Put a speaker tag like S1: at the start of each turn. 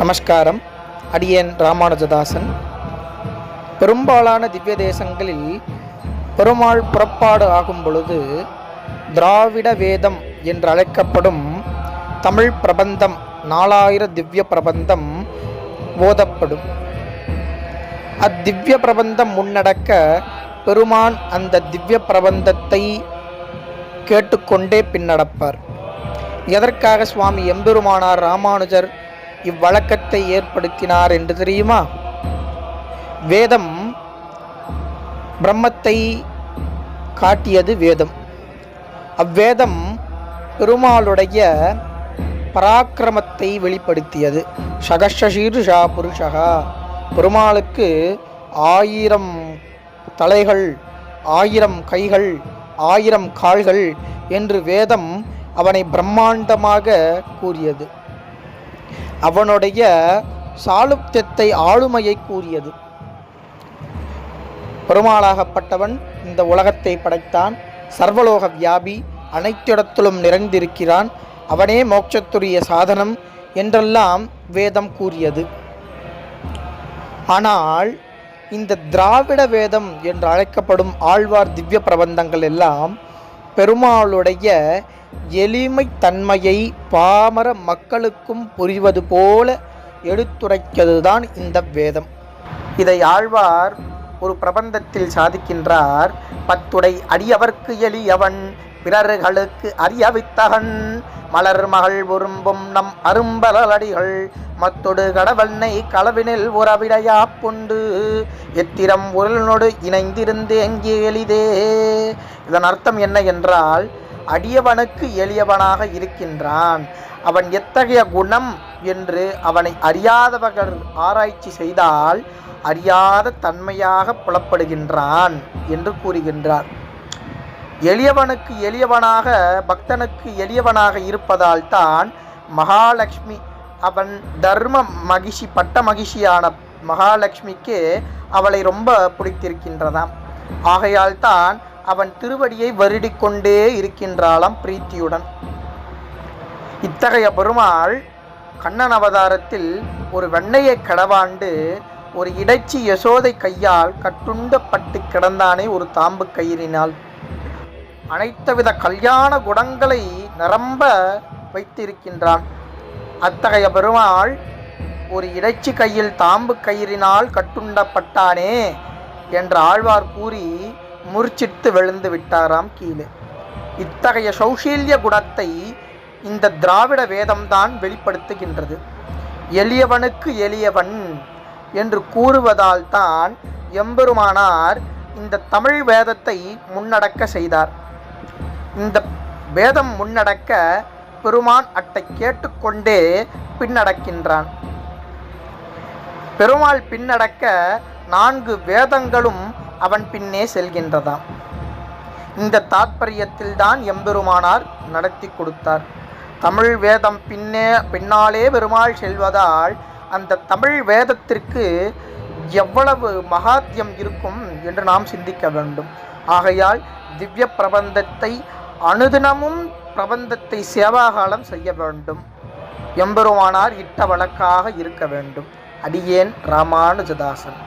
S1: நமஸ்காரம். அடியேன் ராமானுஜதாசன். பெரும்பாலான திவ்ய தேசங்களில் பெருமாள் புறப்பாடு ஆகும் பொழுது திராவிட வேதம் என்று அழைக்கப்படும் தமிழ் பிரபந்தம் நாலாயிர திவ்ய பிரபந்தம் ஓதப்படும். அத்திவ்ய பிரபந்தம் முன்னடக்க பெருமான் அந்த திவ்ய பிரபந்தத்தை கேட்டுக்கொண்டே பின்னடப்பார். எதற்காக சுவாமி எம்பெருமானார் ராமானுஜர் இவ்வழக்கத்தை ஏற்படுத்தினார் என்று தெரியுமா? வேதம் பிரம்மத்தை காட்டியது வேதம். அவ்வேதம் பெருமாளுடைய பராக்கிரமத்தை வெளிப்படுத்தியது. சகஷீர்ஷா புருஷகா பெருமாளுக்கு ஆயிரம் தலைகள் ஆயிரம் கைகள் ஆயிரம் கால்கள் என்று வேதம் அவனை பிரம்மாண்டமாக கூறியது. அவனுடைய சாளுத்தியத்தை ஆளுமையை கூறியது. பெருமாளாகப்பட்டவன் இந்த உலகத்தை படைத்தான். சர்வலோக வியாபி அனைத்திடத்திலும் நிறைந்திருக்கிறான். அவனே மோட்சத்துரிய சாதனம் என்றெல்லாம் வேதம் கூறியது. ஆனால் இந்த திராவிட வேதம் என்று அழைக்கப்படும் ஆழ்வார் திவ்ய பிரபந்தங்கள் எல்லாம் பெருமாளுடைய எளிமைத்தன்மையை பாமர மக்களுக்கும் புரிவது போல எடுத்துரைக்கதுதான் இந்த வேதம். இதை ஆழ்வார் ஒரு பிரபந்தத்தில் சாதிக்கின்றார். பத்துடை அடியவர்க்கு எளியவன் பிறர்களுக்கு அறியவித்தகன். மலர் மகள் விரும்பும் நம் அரும்பலடிகள் மத்தொடு கடவண்ணை களவினில் உறவிடையா புண்டு. எத்திரம் உரலனோடு இணைந்திருந்தேங்கி எளிதே இதன் அர்த்தம் என்ன என்றால் அடியவனுக்கு எளியவனாக இருக்கின்றான். அவன் எத்தகைய குணம் என்று அவனை அறியாதவர்கள் ஆராய்ச்சி செய்தால் அறியாத தன்மையாக புலப்படுகின்றான் என்று கூறுகின்றார். எளியவனுக்கு எளியவனாக பக்தனுக்கு எளியவனாக இருப்பதால் தான் மகாலட்சுமி அவன் தர்ம மகிஷி பட்ட மகிழ்ச்சியான மகாலட்சுமிக்கு அவளை ரொம்ப பிடித்திருக்கின்றதாம். ஆகையால் தான் அவன் திருவடியை வருடிக்கொண்டே இருக்கின்றாளாம் பிரீத்தியுடன். இத்தகைய பெருமாள் கண்ணன் அவதாரத்தில் ஒரு வெண்ணையை கடவாண்டு ஒரு இடைச்சி யசோதை கையால் கட்டுண்டப்பட்டு கிடந்தானே ஒரு தாம்பு கயிறினால். அனைத்துவித கல்யாண குணங்களை நிரம்ப வைத்திருக்கின்றான். அத்தகைய பெருமாள் ஒரு இடைச்சி கையில் தாம்பு கயிறினால் கட்டுண்டப்பட்டானே என்று ஆழ்வார் கூறி முறிச்சிட்டு விழுந்து விட்டாராம் கீழே. இத்தகைய சௌஷீல்ய குணத்தை இந்த திராவிட வேதம்தான் வெளிப்படுத்துகின்றது. எளியவனுக்கு எளியவன் என்று கூறுவதால் தான் எம்பெருமானார் இந்த தமிழ் வேதத்தை முன்னடக்க செய்தார். இந்த வேதம் முன்னடக்க பெருமான் அட்டை கேட்டுக்கொண்டே பின்னடக்கின்றான். பெருமாள் பின்னடக்க நான்கு வேதங்களும் அவன் பின்னே செல்கின்றதாம். இந்த தாத்பரியத்தில்தான் எம்பெருமானார் நடத்தி கொடுத்தார். தமிழ் வேதம் பின்னே பின்னாலே பெருமாள் செல்வதால் அந்த தமிழ் வேதத்திற்கு எவ்வளவு மகாத்தியம் இருக்கும் என்று நாம் சிந்திக்க வேண்டும். ஆகையால் திவ்ய பிரபந்தத்தை அனுதினமும் பிரபந்தத்தை சேவாகாலம் செய்ய வேண்டும். எம்பெருமானார் இட்ட வழக்காக இருக்க வேண்டும். அடியேன் ராமானுஜதாசன்.